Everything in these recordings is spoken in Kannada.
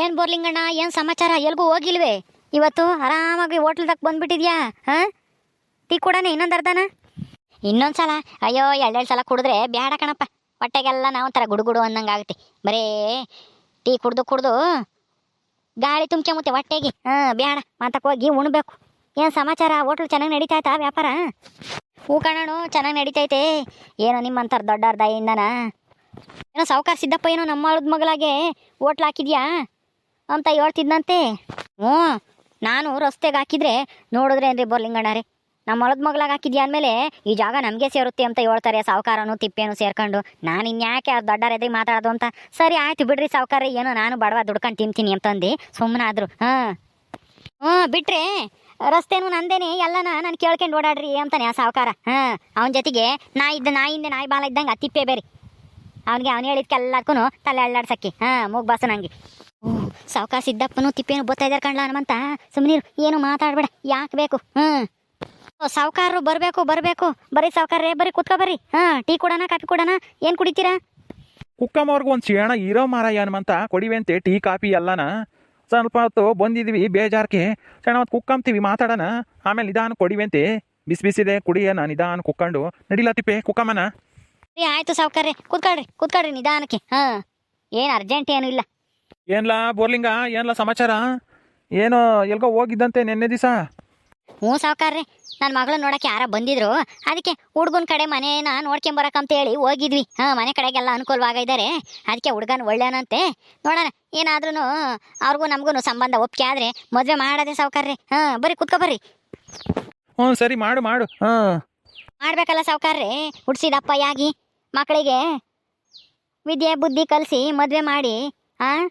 ಏನ್ ಬೋರ್ಲಿಂಗಣ್ಣ, ಏನ್ ಸಮಾಚಾರ? ಎಲ್ಗೂ ಹೋಗಿಲ್ವೇ? ಇವತ್ತು ಆರಾಮಾಗಿ ಹೋಟ್ಲ್ದಾಗ ಬಂದ್ಬಿಟ್ಟಿದ್ಯಾ? ಹ? ಟೀ ಕೊಡೋಣ ಇನ್ನೊಂದು ಅರ್ಧನ? ಇನ್ನೊಂದ್ಸಲ ಅಯ್ಯೋ, ಎರಡೆರಡು ಸಲ ಕುಡಿದ್ರೆ ಬ್ಯಾಡ ಕಣಪ್ಪ. ಹೊಟ್ಟೆಗೆಲ್ಲ ನಾವು ಒಂಥರ ಗುಡುಗುಡು ಅನ್ನಂಗೆ ಆಗುತ್ತೆ ಬರೇ ಟೀ ಕುಡ್ದು ಕುಡ್ದು ಗಾಳಿ ತುಂಬ್ಕೊಂಬುತ್ತೆ ಹೊಟ್ಟೆಗೆ. ಹಾಂ, ಬ್ಯಾಡ ಮಾತಕ್ಕೆ ಹೋಗಿ ಉಣ್ಬೇಕು. ಏನು ಸಮಾಚಾರ? ಹೋಟ್ಲು ಚೆನ್ನಾಗಿ ನಡೀತಾಯ್ತಾ ವ್ಯಾಪಾರ? ಹೂ ಕಣನು ಚೆನ್ನಾಗಿ ನಡೀತೈತೆ. ಏನೋ ನಿಮ್ಮಂಥರ ದೊಡ್ಡ ಅರ್ಧ ಏನೋ ಸಾವುಕಾರ ಸಿದ್ದಪ್ಪ, ಏನೋ ನಮ್ಮ ಮಗಳಾಗೆ ಹೋಟ್ಲ್ ಹಾಕಿದ್ಯಾ? ಅಂತ ಹೇಳ್ತಿದ್ನಂತೆ. ಹ್ಞೂ, ನಾನು ರಸ್ತೆಗೆ ಹಾಕಿದ್ರೆ ನೋಡಿದ್ರೆ ಏನ್ರಿ ಬೋರ್ಲಿಂಗಣ್ಣರೇ ನಮ್ಮ ಹೊಲದ ಮಗಳಾಗ ಹಾಕಿದ್ಯಾ ಅಂದಮೇಲೆ ಈ ಜಾಗ ನಮಗೆ ಸೇರುತ್ತೆ ಅಂತ ಹೇಳ್ತಾರೆ ಸಾವುಕಾರನು, ತಿಪ್ಪೇನು ಸೇರ್ಕೊಂಡು. ನಾನು ಇನ್ಯಾಕೆ ಅವ್ರು ದೊಡ್ಡರ ಎದುರಿಗೆ ಮಾತಾಡೋದು ಅಂತ. ಸರಿ, ಆಯ್ತು ಬಿಡ್ರಿ ಸಾವುಕಾರ ಏನು ನಾನು ಬಡವ ದುಡ್ಕೊಂಡು ತಿಂತೀನಿ ಅಂತಂದು ಸುಮ್ಮನಾದ್ರು ಹಾಂ. ಹ್ಞೂ, ಬಿಟ್ರೆ ರಸ್ತೆನೂ ನಂದೇನೆ, ಎಲ್ಲನ ನಾನು ಕೇಳ್ಕೊಂಡು ಓಡಾಡ್ರಿ ಅಂತಾನೆ ಆ ಸಾವುಕಾರ. ಹಾಂ, ಅವನ ಜೊತೆಗೆ ನಾ ಇದ್ದ ನಾಯಿಂದ ನಾಯಿ ಬಾಲ ಇದ್ದಂಗೆ ತಿಪ್ಪೆ ಬೇರೆ. ಅವನಿಗೆ ಅವ್ನು ಹೇಳಿದ್ಕೆಲ್ಲಕ್ಕೂ ತಲೆ ಅಳ್ಳಾಡ್ಸಕ್ಕೆ. ಹಾಂ, ಮೂಗ್ ಬಾಸು ನಂಗೆ. ಸಾವುಕಾರ ಸಿದ್ದಪ್ಪನು ತಿಪ್ಪೇನು ಬೋತಾ ಇದ್ದಾರೆ ಕಣ್ಲ ಹನುಮಂತ. ಸುಮ್ಮನಿರು ಏನು ಮಾತಾಡ್ಬೇಡ ಯಾಕೆ ಬೇಕು? ಹ್ಞೂ ಸಾವುಕಾರರು ಬರಬೇಕು ಬರಬೇಕು. ಬರೀ ರೇ ಬರೀ ಕುತ್ಕೊ ಬರ್ರಿ. ಹಾಂ ಟೀ ಕೊಡೋಣ ಕಾಫಿ ಕೊಡೋಣ ಏನು ಕುಡಿತೀರಾ? ಕುಕ್ಕಮ್ಮವ್ರಿಗೂ ಒಂದು ಶಿಣ ಇರೋ ಮಾರಾಯ ಹನುಮಂತ ಕೊಡಿವೆಂತೆ ಟೀ ಕಾಫಿ ಎಲ್ಲನ. ಸ್ವಲ್ಪ ಹೊತ್ತು ಬಂದಿದ್ವಿ ಬೇಜಾರ್ಕೆ. ಸಣ್ಣ ಮತ್ತು ಕುಕ್ಕಂತೀವಿ ಮಾತಾಡೋಣ. ಆಮೇಲೆ ನಿಧಾನ ಕೊಡಿವಂತೆ. ಬಿಸಿ ಬಿಸಿದೆ ಕುಡಿಯೋಣ ನಿಧಾನ ಕುಕ್ಕಂಡು. ನಡಿಲ ತಿಪ್ಪೆ ಕುಕ್ಕಮ್ಮನ? ಆಯ್ತು ಸಾವುಕಾರ್ರೆ ಕೂತ್ಕೊಳ್ರಿ ಕೂತ್ಕೊಳ್ರಿ ನಿಧಾನಕ್ಕೆ. ಹಾಂ. ಏನು ಅರ್ಜೆಂಟ್ ಏನೂ ಇಲ್ಲ. ಏನ್ಲಾ ಬೋರ್ಲಿಂಗ? ಏನ್ಲ ಸಮಾಚಾರ? ಏನು ಎಲ್ಗೋ ಹೋಗಿದ್ದಂತೆ ನಿನ್ನೆ ದಿವಸ. ಹ್ಞೂ ಸಾವುಕಾರ್ರಿ ನನ್ನ ಮಗಳು ನೋಡಕ್ಕೆ ಯಾರ ಬಂದಿದ್ರು. ಅದಕ್ಕೆ ಹುಡುಗನ ಕಡೆ ಮನೇನ ಅಂತ ಹೇಳಿ ಹೋಗಿದ್ವಿ. ಹಾಂ ಮನೆ ಕಡೆಗೆಲ್ಲ ಅನುಕೂಲವಾಗ ಇದ್ದಾರೆ ಅದಕ್ಕೆ ಹುಡುಗನ ಒಳ್ಳೆಯನಂತೆ ನೋಡೋಣ ಏನಾದ್ರೂ ಅವ್ರಿಗೂ ನಮಗೂ ಸಂಬಂಧ ಒಪ್ಪಿಗೆ ಆದರೆ ಮದುವೆ ಮಾಡೋದೇ ಸಾವುಕಾರ್ರಿ. ಹಾಂ ಬರ್ರಿ ಕುತ್ಕೊ ಬರ್ರಿ. ಹ್ಞೂ ಸರಿ ಮಾಡು ಮಾಡು. ಹಾಂ. ಮಾಡ್ಬೇಕಲ್ಲ ಸಾವುಕಾರ್ರಿ ಹುಡ್ಸಿದಪ್ಪ ಯಾಗಿ ಮಕ್ಕಳಿಗೆ ವಿದ್ಯೆ ಬುದ್ಧಿ ಕಲಿಸಿ ಮದುವೆ ಮಾಡಿ ಹಾಂ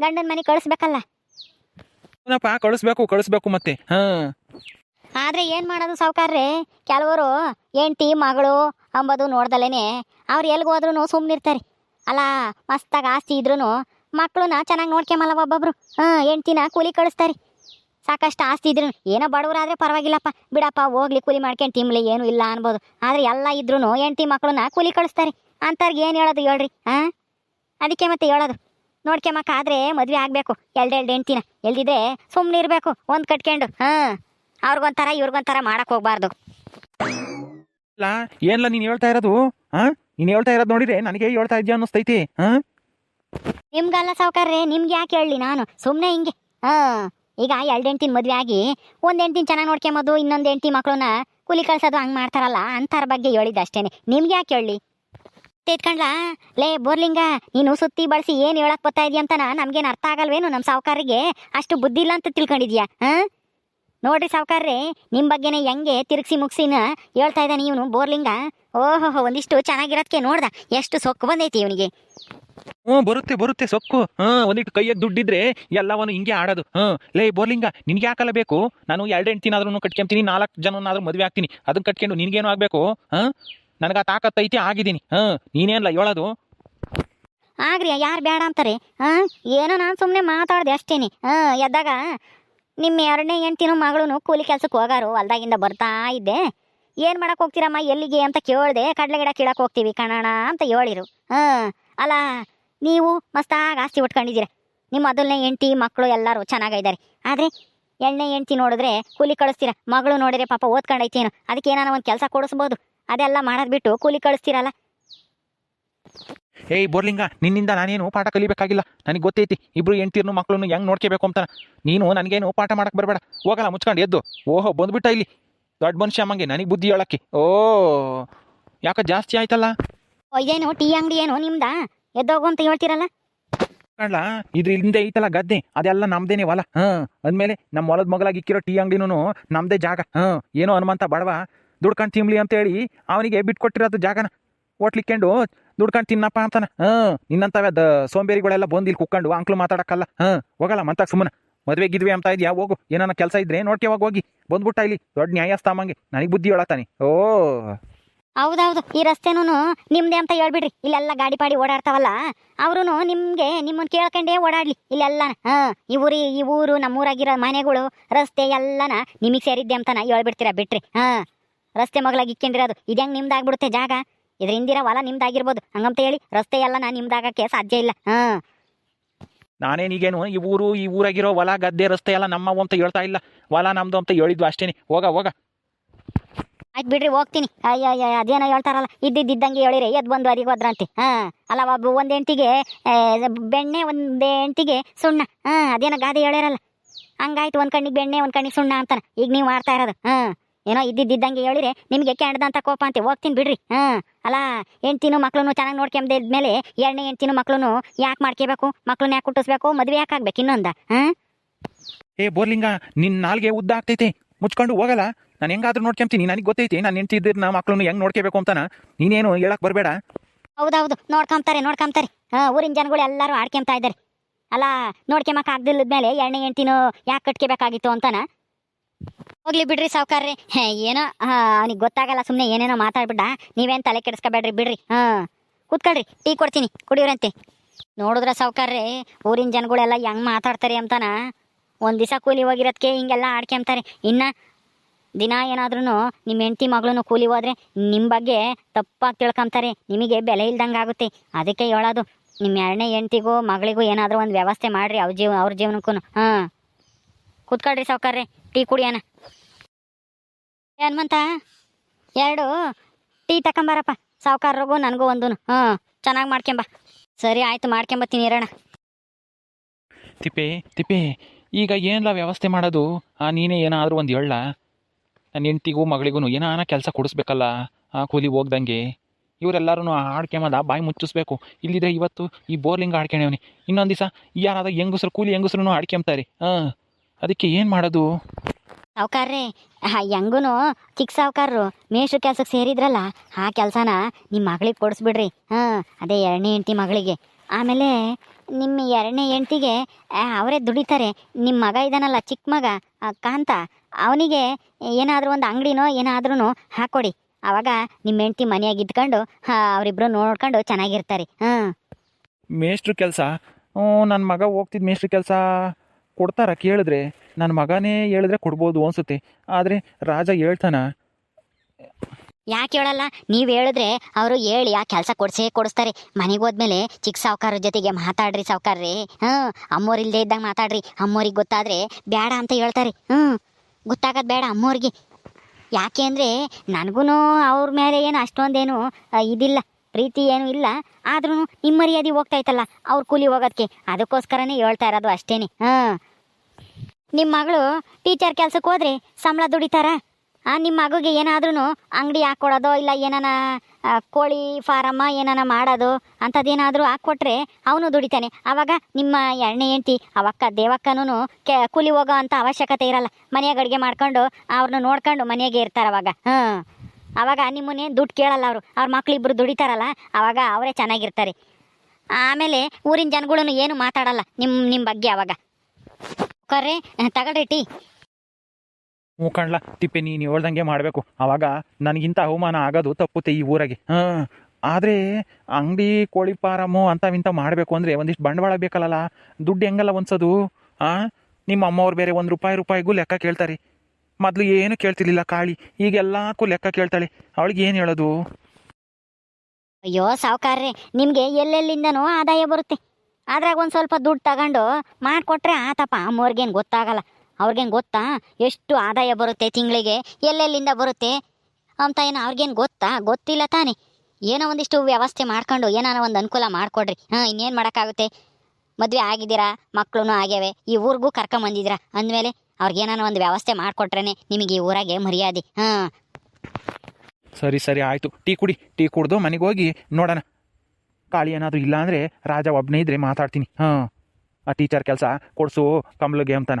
ಗಂಡನ ಮನೆ ಕಳಿಸ್ಬೇಕಲ್ಲ. ಏನಪ್ಪ ಕಳಿಸ್ಬೇಕು ಕಳಿಸ್ಬೇಕು ಮತ್ತೆ. ಹಾಂ. ಆದ್ರೆ ಏನ್ ಮಾಡೋದು ಸಾವುಕಾರ್ರೆ? ಕೆಲವರು ಹೆಂಡ್ತಿ ಮಗಳು ಅಂಬದು ನೋಡ್ದಲೇನೆ ಅವ್ರು ಎಲ್ಗೆ ಹೋದ್ರು ಸುಮ್ಮನಿರ್ತಾರೆ ಅಲ್ಲ ಮಸ್ತಾಗ ಆಸ್ತಿ ಇದ್ರು ಮಕ್ಕಳನ್ನ ಚೆನ್ನಾಗಿ ನೋಡ್ಕೊಂಬಲ್ಲ ಒಬ್ಬೊಬ್ರು. ಹಾ ಹೆಂಡ್ತಿನ ಕೂಲಿ ಕಳಿಸ್ತಾರೆ. ಸಾಕಷ್ಟು ಆಸ್ತಿ ಇದ್ರು ಏನೋ ಬಡವರಾದ್ರೆ ಪರವಾಗಿಲ್ಲಪ್ಪ. ಬಿಡಪ್ಪ ಹೋಗ್ಲಿ ಕೂಲಿ ಮಾಡ್ಕೊಂಡು ತಿನ್ಲಿ ಏನು ಇಲ್ಲ ಅನ್ಬೋದು. ಆದ್ರೆ ಎಲ್ಲ ಇದ್ರು ಹೆಂಡ್ತಿ ಮಕ್ಕಳನ್ನ ಕೂಲಿ ಕಳಿಸ್ತಾರೆ. ಅಂಥವ್ರಿಗೆ ಏನು ಹೇಳೋದು ಹೇಳ್ರಿ ಹಾ? ಅದಕ್ಕೆ ಮತ್ತೆ ಹೇಳೋದು. ನೋಡ್ಕೊಂಬಕ್ಕಾದ್ರೆ ಮದುವೆ ಆಗಬೇಕು. ಎರಡೆರಡು ಹೆಂಡ್ತಿನ. ಎಲ್ದಿದ್ರೆ ಸುಮ್ಮನೆ ಇರಬೇಕು. ಒಂದು ಕಟ್ಕೊಂಡು. ಹಾಂ. ಅವ್ರಿಗೊಂಥರ ಇವ್ರಿಗೊಂಥರ ಮಾಡಕ್ ಹೋಗ್ಬಾರ್ದು. ಇಲ್ಲ ಏನ್ಲ ನೀನು ಹೇಳ್ತಾ ಇರೋದು? ಹಾಂ? ನೀನು ಹೇಳ್ತಾ ಇರೋದು ನೋಡಿದ್ರೆ ನನಗೆ ಹೇಳ್ತಾ ಇದೆಯಾ ಅನ್ನಿಸ್ತೈತಿ. ಹಾಂ? ನಿಮ್ಗಲ್ಲ ಸಾವುಕಾರ್ರೆ ನಿಮ್ಗೆ ಯಾಕೆ ಹೇಳಲಿ ನಾನು? ಸುಮ್ಮನೆ ಹಿಂಗೆ. ಹಾ. ಈಗ ಎರಡು ಹೆಂಡ್ತಿನ ಮದ್ವೆ ಆಗಿ ಒಂದು ಹೆಂಡ್ತಿನ ಚೆನ್ನಾಗಿ ನೋಡ್ಕೊಂಬೋದು ಇನ್ನೊಂದು ಹೆಂಡ್ತಿ ಮಕ್ಕಳನ್ನ ಕೂಲಿ ಕಳ್ಸೋದು ಹಂಗೆ ಮಾಡ್ತಾರಲ್ಲ ಅಂಥವ್ರ ಬಗ್ಗೆ ಹೇಳಿದ್ದು ಅಷ್ಟೇನೆ. ನಿಮ್ಗೆ ಯಾಕೆ ಹೇಳಲಿ? ತಿತ್ಕೊಂಡ್ಲ ಲೇ, ಬೋರ್ಲಿಂಗ, ನೀನು ಸುತ್ತಿ ಬಳಸಿ ಏನು ಹೇಳಕ್ ಬರ್ತಾ ಇದೀಯ ಅಂತ ನಮ್ಗೇನು ಅರ್ಥ ಆಗಲ್ವೇನು ನಮ್ಮ ಸಾವುಕಾರಿಗೆ ಅಷ್ಟು ಬುದ್ಧಿ ಇಲ್ಲ ಅಂತ ತಿಳ್ಕೊಂಡಿದ್ಯಾ? ಹಾ? ನೋಡ್ರಿ ಸಾವುಕಾರ್ರಿ ನಿಮ್ಮ ಬಗ್ಗೆನೇ ಹೆಂಗೆ ತಿರುಗಿಸಿ ಮುಗಿಸಿನ ಹೇಳ್ತಾ ಇದ್ದಾನೆ ಇವನು, ಬೋರ್ಲಿಂಗ. ಓಹೋ ಒಂದಿಷ್ಟು ಚೆನ್ನಾಗಿರೋದಕ್ಕೆ ನೋಡ್ದ, ಎಷ್ಟು ಸೊಕ್ಕು ಬಂದೈತಿ ಇವನಿಗೆ. ಹ್ಮ್ ಬರುತ್ತೆ ಬರುತ್ತೆ, ಸೊಕ್ಕು. ಹಾ ಒಂದಿಟ್ಟು ಕೈಯಾಗ ದುಡ್ಡಿದ್ರೆ ಎಲ್ಲವನ್ನು ಹಿಂಗೆ ಆಡೋದು. ಹಾಂ ಲೇ, ಬೋರ್ಲಿಂಗ, ನಿನ್ಗೆ ಯಾಕಲ್ಲ ಬೇಕು? ನಾನು ಎರಡು ಹೆಂಡ್ತಿನಾದ್ರೂ ಕಟ್ಕೊಂತೀನಿ, ನಾಲ್ಕು ಜನನಾದ್ರೂ ಮದುವೆ ಆಗ್ತೀನಿ. ಅದನ್ನ ಕಟ್ಕೊಂಡು ನಿನ್ಗೇನು ಆಗಬೇಕು? ಹಾಂ? ನನಗೆ ತಾಕತ್ತೈತಿ ಆಗಿದ್ದೀನಿ. ಹಾಂ ನೀನೇನಲ್ಲ ಹೇಳೋದು ಆಗ್ರಿ, ಯಾರು ಬೇಡ ಅಂತಾರೆ. ಹಾಂ, ಏನೋ ನಾನು ಸುಮ್ಮನೆ ಮಾತಾಡ್ದೆ ಅಷ್ಟೇನಿ. ಹಾಂ, ಎದ್ದಾಗ ನಿಮ್ಮ ಎರಡನೇ ಹೆಂಡ್ತಿನೂ ಮಗಳು ಕೂಲಿ ಕೆಲ್ಸಕ್ಕೆ ಹೋಗಾರು, ಹೊಲ್ದಾಗಿಂದ ಬರ್ತಾ ಇದ್ದೆ. ಏನು ಮಾಡಕ್ಕೆ ಹೋಗ್ತೀರಮ್ಮ, ಎಲ್ಲಿಗೆ ಅಂತ ಕೇಳಿದೆ, ಕಡಲೆ ಗಿಡ ಕೀಳಕ್ಕೆ ಹೋಗ್ತೀವಿ ಕಣಣ ಅಂತ ಹೇಳಿರು. ಹಾ, ಅಲ್ಲ, ನೀವು ಮಸ್ತಾಗಿ ಆಸ್ತಿ ಉಟ್ಕೊಂಡಿದ್ದೀರ. ನಿಮ್ಮ ಮೊದಲನೇ ಹೆಂಡ್ತಿ, ಮಕ್ಕಳು ಎಲ್ಲರೂ ಚೆನ್ನಾಗಿದ್ದಾರೆ ಆದರೆ ಎಣ್ಣೆ ಹೆಂಡ್ತಿ ನೋಡಿದ್ರೆ ಕೂಲಿ ಕಳಿಸ್ತೀರ. ಮಗಳು ನೋಡಿದ್ರೆ ಪಾಪ ಓದ್ಕೊಂಡೈತೇನು. ಅದಕ್ಕೆ ಏನಾನ ಒಂದು ಕೆಲಸ ಕೊಡಿಸ್ಬೋದು. ಅದೆಲ್ಲ ಮಾಡೋದು ಬಿಟ್ಟು ಕೂಲಿ ಕಳಿಸ್ತೀರಲ್ಲ? ಏಯ್ ಬೋರ್ಲಿಂಗ ನಿನ್ನಿಂದ ನಾನೇನು ಪಾಠ ಕಲಿಬೇಕಾಗಿಲ್ಲ. ನನಗೆ ಗೊತ್ತೈತಿ ಇಬ್ರು ಎಂಟಿರ್ನು ಮಕ್ಕಳನ್ನು ಹೆಂಗೆ ನೋಡ್ಕೋಬೇಕು ಅಂತ. ನೀನು ನನಗೇನು ಪಾಠ ಮಾಡಕ್ಕೆ ಬರಬೇಡ. ಹೋಗಲ್ಲ ಮುಚ್ಕೊಂಡು ಎದ್ದು. ಓಹೋ ಬಂದುಬಿಟ್ಟ ಇಲ್ಲಿ. ದೊಡ್ಡ ಮನುಷ್ಯ ಅಮ್ಮಂಗೆ ನನಗೆ ಬುದ್ಧಿ ಹೇಳಕ್ಕೆ. ಓ ಯಾಕೆ ಜಾಸ್ತಿ ಆಯ್ತಲ್ಲ? ಏನು ಟೀ ಅಂಗಡಿ ಏನು ನಿಮ್ದಾ? ಎದ್ದೋಗು ಅಂತ ಹೇಳ್ತೀರಲ್ಲ? ಕಣ್ಲ? ಇದ್ರ ಹಿಂದೆ ಐತಲ್ಲ ಗದ್ದೆ. ಅದೆಲ್ಲ ನಮ್ದೇನೆ ಹೊಲ. ಹಾಂ, ಅಂದ್ಮೇಲೆ ನಮ್ಮ ಹೊಲದ ಮಗಳಾಗಿ ಇಕ್ಕಿರೋ ಟೀ ಅಂಗಡಿನೂ ನಮ್ದೇ ಜಾಗ. ಹಾಂ, ಏನೋ ಹನುಮಂತ ಬಡವ. ದುಡ್ಕೊಂಡು ಅಂತ ಹೇಳಿ ಅವನಿಗೆ ಬಿಟ್ಕೊಟ್ಟಿರೋದು ಜಾಗನ. ಹೊಟ್ಲಿಕ್ಕೆಂಡು ದುಡ್ಕೊಂಡು ತಿನ್ನಪ್ಪ ಅಂತಾನ. ಹ ನಿನ್ನಂತವ ದ ಸೋಂಬೇರಿಗಳೆಲ್ಲ ಬಂದು ಇಲ್ಲಿ ಕುಕ್ಕೊಂಡು ಅಂಕ್ಲು ಮಾತಾಡಕ್ಕಲ್ಲ. ಹಾಂ, ಹೋಗಲ್ಲ ಮಂತಾಗ ಸುಮ್ಮನೆ. ಮದುವೆ ಗಿದ್ವಿ ಅಂತ ಇದೆಯಾ? ಹೋಗು. ಏನಾನ ಕೆಲಸ ಇದ್ರೆ ನೋಡ್ಕೆವಾಗ ಹೋಗಿ ಬಂದ್ಬಿಟ್ಟ ಇಲ್ಲಿ. ದೊಡ್ಡ ನ್ಯಾಯಸ್ಥಾಮಂಗೆ ನನಗೆ ಬುದ್ಧಿ ಹೇಳತ್ತಾನೆ. ಓ ಹೌದೌದು, ಈ ರಸ್ತೆನೂ ನಿಮ್ದೆ ಅಂತ ಹೇಳ್ಬಿಡ್ರಿ. ಇಲ್ಲೆಲ್ಲ ಗಾಡಿ ಪಾಡಿ ಓಡಾಡ್ತಾವಲ್ಲ ಅವ್ರೂ ನಿಮ್ಗೆ ನಿಮ್ಮನ್ನ ಕೇಳ್ಕೊಂಡೇ ಓಡಾಡ್ಲಿ. ಇಲ್ಲೆಲ್ಲ ಹಾ, ಈ ಊರಿ, ಈ ಊರು, ನಮ್ಮೂರಾಗಿರೋ ಮನೆಗಳು, ರಸ್ತೆ ಎಲ್ಲನ ನಿಮಗೆ ಸೇರಿದ್ದೆ ಅಂತನ ಹೇಳ್ಬಿಡ್ತೀರಾ ಬಿಟ್ರಿ, ಹಾ. ರಸ್ತೆ ಮಗಳಾಗಿ ಇಕ್ಕೊಂಡಿರೋದು ಹೆಂಗ್ ನಿಮ್ದಾಗ್ಬಿಡುತ್ತೆ ಜಾಗ? ಇದ್ರಿಂದಿರ ಹೊಲ ನಿಮ್ದಾಗಿರ್ಬೋದು, ಹಂಗಂತ ಹೇಳಿ ರಸ್ತೆ ಎಲ್ಲ ನಾ ನಿಮ್ದಾಗಕ್ಕೆ ಸಾಧ್ಯ ಇಲ್ಲ, ಹ. ನಾನೇನೀಗೇನು ಈ ಊರು, ಈ ಊರಾಗಿರೋ ಹೊಲ, ಗದ್ದೆ, ರಸ್ತೆ ಎಲ್ಲ ನಮ್ಮವು ಅಂತ ಹೇಳ್ತಾ ಇಲ್ಲ. ಹೊಲ ನಮ್ದು ಅಂತ ಹೇಳಿದ್ವು ಅಷ್ಟೇನೆ. ಹೋಗ ಹೋಗ. ಆಯ್ತು ಬಿಡ್ರಿ ಹೋಗ್ತೀನಿ. ಅಯ್ಯ ಅಯ್ಯ ಅದೇನೋ ಹೇಳ್ತಾರಲ್ಲ. ಇದ್ದಿದ್ದಂಗೆ ಹೇಳಿರಿ ಎದ್ದು ಬಂದು ಅದಿಗೆ ಹೋದ್ರಂತೆ. ಹಾ ಅಲ್ಲ ಒಬ್ಬ ಒಂದು ಆ, ಬೆಣ್ಣೆ ಒಂದು ಹೆಂಡ್ತಿಗೆ ಸುಣ್ಣ. ಹಾ ಅದೇನೋ ಗಾದೆ ಹೇಳಿರಲ್ಲ ಹಂಗಾಯ್ತು ಒಂದ್ ಕಣ್ಣಿಗೆ ಬೆಣ್ಣೆ ಒಂದ್ ಕಣ್ಣಿಗೆ ಸುಣ್ಣ ಅಂತಾನೆ. ಈಗ ನೀವು ಮಾಡ್ತಾ ಇರೋದು. ಹಾ ಏನೋ ಇದ್ದಿದ್ದಂಗೆ ಹೇಳಿರಿ. ನಿಮಗೆ ಕೆಂಡದಂತ ಕೋಪ ಅಂತ ಹೋಗ್ತೀನಿ ಬಿಡ್ರಿ. ಹಾ ಅಲ್ಲ ಹೆಂಡ್ತಿನೂ ಮಕ್ಳು ಚೆನ್ನಾಗಿ ನೋಡ್ಕೊಂಬದೇ ಇದ್ಮೇಲೆ ಎರಡನೇ ಹೆಂಡ್ತಿನೂ ಮಕ್ಳು ಯಾಕೆ ಮಾಡ್ಕೋಬೇಕು? ಮಕ್ಳನ್ನ ಯಾಕೆ ಹುಟ್ಟಿಸ್ಬೇಕು? ಮದುವೆ ಯಾಕೆ ಆಗ್ಬೇಕು ಇನ್ನೊಂದ? ಹಾಂ? ಏ ಬೋರ್ಲಿಂಗ ನಿನ್ನ ನಾಲ್ಗೆ ಉದ್ದ ಆಗ್ತೈತೆ. ಮುಚ್ಕೊಂಡು ಹೋಗಲ್ಲ. ನಾನು ಹೆಂಗಾದ್ರೂ ನೋಡ್ಕೊಂತೀನಿ. ನನಗೆ ಗೊತ್ತೈತಿ, ನಾನು ಹೆಂಡ್ತಿದ್ರ ನಾ ಮಕ್ಕಳನ್ನು ಹೆಂಗೆ ನೋಡ್ಕೋಬೇಕು ಅಂತಾನ. ನೀನೇನು ಹೇಳಕ್ ಬರಬೇಡ. ಹೌದೌದು, ನೋಡ್ಕೊಂತಾರೆ ನೋಡ್ಕೊಂತಾರೆ. ಊರಿನ ಜನಗಳು ಎಲ್ಲರೂ ಆಡ್ಕೊಂತ ಇದ್ದಾರೆ. ಅಲ್ಲ ನೋಡ್ಕೊಂಬಕ್ ಆಗ್ದಿಲ್ಲದ ಮೇಲೆ ಎಣ್ಣೆ ಹೆಂಡ್ತಿನೂ ಯಾಕೆ ಕಟ್ಕೋಬೇಕಾಗಿತ್ತು ಅಂತಾನ. ಹೋಗ್ಲಿ ಬಿಡ್ರಿ ಸಾವುಕಾರ್ರಿ. ಏನೋ ಅವನಿಗೆ ಗೊತ್ತಾಗಲ್ಲ ಸುಮ್ಮನೆ ಏನೇನೋ ಮಾತಾಡ್ಬಿಡ ನೀವೇನು ತಲೆ ಕೆಡಿಸ್ಕೋಬೇಡ್ರಿ, ಬಿಡ್ರಿ. ಹಾಂ, ಕೂತ್ಕೊಳ್ರಿ, ಟೀ ಕೊಡ್ತೀನಿ, ಕುಡಿಯೋರಂತೆ. ನೋಡಿದ್ರೆ ಸಾವುಕಾರ್ರಿ, ಊರಿನ ಜನಗಳೆಲ್ಲ ಹೆಂಗ್ ಮಾತಾಡ್ತಾರೆ ಅಂತಾನ. ಒಂದು ದಿವಸ ಕೂಲಿ ಹೋಗಿರೋದಕ್ಕೆ ಹಿಂಗೆಲ್ಲ ಆಡ್ಕೊಂತಾರೆ. ಇನ್ನು ದಿನ ಏನಾದ್ರೂ ನಿಮ್ಮ ಹೆಂಡತಿ ಮಗಳೂ ಕೂಲಿ ಹೋದ್ರೆ ನಿಮ್ಮ ಬಗ್ಗೆ ತಪ್ಪಾಗಿ ತಿಳ್ಕೊಂತಾರೆ. ನಿಮಗೆ ಬೆಲೆ ಇಲ್ದಂಗೆ ಆಗುತ್ತೆ. ಅದಕ್ಕೆ ಹೇಳೋದು ನಿಮ್ಮ ಎರಡನೇ ಹೆಂಡತಿಗೂ ಮಗಳಿಗೂ ಏನಾದರೂ ಒಂದು ವ್ಯವಸ್ಥೆ ಮಾಡಿರಿ, ಅವ್ರ ಜೀವ, ಅವ್ರ ಜೀವನಕ್ಕೂ ಹಾಂ. ಕೂತ್ಕೊಳ್ರಿ ಸಾವ್ಕಾರ್ರಿ, ಟೀ ಕುಡಿಯೋಣ. ಹನುಮಂತ, ಎರಡು, ಟೀ ತಕೊಂಬಾರಪ್ಪ. ಸಾವುಕಾರರಿಗೂ ನನಗೂ ಒಂದು ಹಾಂ, ಚೆನ್ನಾಗಿ ಮಾಡ್ಕೊಂಬ. ಸರಿ, ಆಯಿತು ಮಾಡ್ಕೊಂಬತ್ತೀನಿ ಇರೋಣ. ತಿಪ್ಪೆ ತಿಪ್ಪೆ, ಈಗ ಏನೆಲ್ಲ ವ್ಯವಸ್ಥೆ ಮಾಡೋದು? ಆ, ನೀನೇ ಏನಾದರೂ ಒಂದು ಹೇಳ ನನ್ನ ಹೆಂಡ್ತಿಗೂ ಮಗಳಿಗೂ ಏನಾನ ಕೆಲಸ ಕೊಡಿಸ್ಬೇಕಲ್ಲ ಕೂಲಿ ಹೋಗ್ದಂಗೆ. ಇವರೆಲ್ಲರೂ ಆಡ್ಕೊಂಬದ ಬಾಯಿ ಮುಚ್ಚಿಸ್ಬೇಕು. ಇಲ್ಲಿದ್ರೆ ಇವತ್ತು ಈ ಬೋರ್ಲಿಂಗ್ ಆಡ್ಕೊಂಡವನಿ ಇನ್ನೊಂದು ದಿವಸ ಯಾರಾದ ಹೆಂಗಸ್ರು, ಕೂಲಿ ಹೆಂಗಸ್ರು ಆಡ್ಕೊಂಬ್ತಾರೆ. ಹಾಂ ಅದಕ್ಕೆ ಏನು ಮಾಡೋದು? ಸಾವ್ಕಾರ್ರಿ ಹೆಂಗೂ ಚಿಕ್ಕ ಸಾವುಕಾರರು. ಮೇಷ್ಟ್ರ ಕೆಲ್ಸಕ್ಕೆ ಸೇರಿದ್ರಲ್ಲ, ಆ ಕೆಲಸನ ನಿಮ್ಮ ಮಗಳಿಗೆ ಕೊಡಿಸ್ಬಿಡ್ರಿ. ಹಾಂ ಅದೇ ಎರಡನೇ ಹೆಂಡ್ತಿ ಮಗಳಿಗೆ. ಆಮೇಲೆ ನಿಮ್ಮ ಎರಡನೇ ಹೆಂಡ್ತಿಗೆ ಅವರೇ ದುಡಿತಾರೆ. ನಿಮ್ಮ ಮಗ ಇದ್ದಾನಲ್ಲ ಚಿಕ್ಕ ಮಗ ಕಾಂತ. ಅವನಿಗೆ ಏನಾದರೂ ಒಂದು ಅಂಗಡಿನೋ ಏನಾದ್ರೂ ಹಾಕ್ಕೊಡಿ ಆವಾಗ ನಿಮ್ಮ ಹೆಂಡತಿ ಮನೆಯಾಗಿ ಇದ್ಕೊಂಡು ಅವರಿಬ್ಬರು ನೋಡ್ಕೊಂಡು ಚೆನ್ನಾಗಿರ್ತಾರೆ. ಹಾಂ. ಮೇಷ್ಟ್ರ ಕೆಲಸ? ಹ್ಞೂ ನನ್ನ ಮಗ ಹೋಗ್ತಿದ್ದ ಮೇಷ್ಟ್ರ ಕೆಲಸ ಕೊಡ್ತಾರ ಕೇಳಿದ್ರೆ. ನನ್ನ ಮಗನೇ ಹೇಳಿದ್ರೆ ಕೊಡ್ಬೋದು ಅನ್ಸುತ್ತೆ. ಆದರೆ ರಾಜ ಹೇಳ್ತಾನ. ಯಾಕೆ ಹೇಳಲ್ಲ? ನೀವು ಹೇಳಿದ್ರೆ ಅವರು ಹೇಳಿ ಆ ಕೆಲಸ ಕೊಡಿಸೇ ಕೊಡಿಸ್ತಾರೆ. ಮನೆಗೆ ಹೋದ್ಮೇಲೆ ಚಿಕ್ಕ ಸಾವುಕಾರ ಜೊತೆಗೆ ಮಾತಾಡ್ರಿ ಸಾವುಕಾರ್ರಿ. ಹ್ಞೂ ಅಮ್ಮೋರು ಇಲ್ಲದೆ ಇದ್ದಾಗ ಮಾತಾಡ್ರಿ. ಅಮ್ಮೋರಿಗೆ ಗೊತ್ತಾದ್ರೆ ಬೇಡ ಅಂತ ಹೇಳ್ತಾರೆ. ಹ್ಞೂ ಗೊತ್ತಾಗೋದು ಬೇಡ ಅಮ್ಮೋರಿಗೆ. ಯಾಕೆ ಅಂದರೆ ನನಗೂ ಅವ್ರ ಮೇಲೆ ಏನು ಅಷ್ಟೊಂದೇನು ಇದಿಲ್ಲ, ಪ್ರೀತಿ ಏನು ಇಲ್ಲ. ಆದ್ರೂ ನಿಮ್ಮ ಮರ್ಯಾದೆ ಹೋಗ್ತೈತಲ್ಲ ಅವ್ರ ಕೂಲಿ ಹೋಗೋದಕ್ಕೆ ಅದಕ್ಕೋಸ್ಕರನೇ ಹೇಳ್ತಾ ಇರೋದು ಅಷ್ಟೇನೆ. ಹಾಂ. ನಿಮ್ಮ ಮಗಳು ಟೀಚರ್ ಕೆಲ್ಸಕ್ಕೆ ಹೋದ್ರೆ ಸಂಬಳ ದುಡಿತಾರ? ನಿಮ್ಮ ಮಗುಗೆ ಏನಾದ್ರೂ ಅಂಗಡಿ ಹಾಕ್ಕೊಡೋದು ಇಲ್ಲ ಏನಾನ ಕೋಳಿ ಫಾರಮ್ಮ ಏನಾನ ಮಾಡೋದು ಅಂಥದ್ದೇನಾದರೂ ಹಾಕ್ಕೊಟ್ರೆ ಅವನು ದುಡಿತಾನೆ. ಆವಾಗ ನಿಮ್ಮ ಎರಡನೇ ಹೆಂಡ್ತಿ, ಅವಕ್ಕ ದೇವಕ್ಕನೂ ಕೆ, ಕೂಲಿ ಹೋಗೋ ಅಂಥ ಅವಶ್ಯಕತೆ ಇರಲ್ಲ. ಮನೆಯಾಗ ಅಡುಗೆ ಮಾಡ್ಕೊಂಡು ಅವ್ರನ್ನ ನೋಡ್ಕೊಂಡು ಮನೆಯಾಗೆ ಇರ್ತಾರೆ ಅವಾಗ. ಹಾಂ ಆವಾಗ ನಿಮ್ಮನ್ನೇ ದುಡ್ಡು ಕೇಳಲ್ಲ ಅವರು. ಅವ್ರ ಮಕ್ಳಿಬ್ರು ದುಡಿತಾರಲ್ಲ ಅವಾಗ ಅವರೇ ಚೆನ್ನಾಗಿರ್ತಾರೆ. ಆಮೇಲೆ ಊರಿನ ಜನಗಳನ್ನು ಏನು ಮಾತಾಡಲ್ಲ ನಿಮ್ಮ ನಿಮ್ಮ ಬಗ್ಗೆ ಅವಾಗ. ಕರ್ರೆ, ತಗೊಳ್ರಿ ಟೀ. ಕಣ್ಲ ತಿಪ್ಪೆ ನೀನು ಹೇಳ್ದಂಗೆ ಮಾಡಬೇಕು. ಆವಾಗ ನನಗಿಂತ ಅವಮಾನ ಆಗೋದು ತಪ್ಪುತ್ತೆ ಈ ಊರಾಗೆ. ಹಾಂ, ಆದರೆ ಅಂಗಡಿ ಕೋಳಿ ಫಾರಮು ಅಂಥವಿಂಥ ಮಾಡಬೇಕು ಅಂದರೆ ಒಂದಿಷ್ಟು ಬಂಡವಾಳ ಬೇಕಲ್ಲ ದುಡ್ಡು ಹೆಂಗಲ್ಲ ಒಂದ್ಸೋದು? ಹಾಂ ನಿಮ್ಮ ಅಮ್ಮವ್ರು ಬೇರೆ ಒಂದು ರೂಪಾಯಿ ರೂಪಾಯಿಗೂ ಲೆಕ್ಕ ಕೇಳ್ತಾರೆ. ಮೊದಲು ಏನು ಕೇಳ್ತಿರ್ಲಿಲ್ಲ ಕಾಳಿ. ಈಗ ಎಲ್ಲಕ್ಕೂ ಲೆಕ್ಕ ಕೇಳ್ತಾಳೆ. ಅವಳಿಗೆ ಏನು ಹೇಳೋದು? ಅಯ್ಯೋ, ಸಾವುಕಾರ್ರೆ, ನಿಮಗೆ ಎಲ್ಲೆಲ್ಲಿಂದನೂ ಆದಾಯ ಬರುತ್ತೆ. ಅದ್ರಾಗ ಒಂದು ಸ್ವಲ್ಪ ದುಡ್ಡು ತಗೊಂಡು ಮಾಡಿಕೊಟ್ರೆ ಆತಪ್ಪ, ಅಮ್ಮವ್ರಿಗೇನು ಗೊತ್ತಾಗಲ್ಲ. ಅವ್ರಿಗೇನು ಗೊತ್ತಾ? ಎಷ್ಟು ಆದಾಯ ಬರುತ್ತೆ ತಿಂಗಳಿಗೆ? ಎಲ್ಲೆಲ್ಲಿಂದ ಬರುತ್ತೆ? ಅಂತ ಏನು ಅವ್ರಿಗೇನು ಗೊತ್ತಾ? ಗೊತ್ತಿಲ್ಲ ತಾನೇ. ಏನೋ ಒಂದಿಷ್ಟು ವ್ಯವಸ್ಥೆ ಮಾಡ್ಕೊಂಡು, ಏನಾನ ಒಂದು ಅನುಕೂಲ ಮಾಡಿಕೊಡ್ರಿ. ಹಾಂ, ಇನ್ನೇನು ಮಾಡೋಕ್ಕಾಗುತ್ತೆ? ಮದುವೆ ಆಗಿದ್ದೀರಾ? ಮಕ್ಕಳು ಆಗ್ಯಾವೆ. ಈ ಊರಿಗೂ ಕರ್ಕೊಂಬಂದಿದ್ದೀರಾ ಅಂದಮೇಲೆ ಅವ್ರಿಗೇನಾನ ಒಂದು ವ್ಯವಸ್ಥೆ ಮಾಡ್ಕೊಟ್ರೇನೆ ನಿಮಗೆ ಈ ಊರಾಗೆ ಮರ್ಯಾದೆ. ಹಾಂ. ಸರಿ ಸರಿ, ಆಯಿತು. ಟೀ ಕುಡಿ. ಟೀ ಕುಡ್ದು ಮನೆಗೆ ಹೋಗಿ ನೋಡೋಣ. ಕಾಳಿ ಏನಾದರೂ ಇಲ್ಲ ಅಂದರೆ ರಾಜ ಒಬ್ಬನೇ ಇದ್ರೆ ಮಾತಾಡ್ತೀನಿ. ಹಾಂ. ಆ ಟೀಚರ್ ಕೆಲಸ ಕೊಡ್ಸು, ಕಮಲಗೆ ಅಂತಾನ.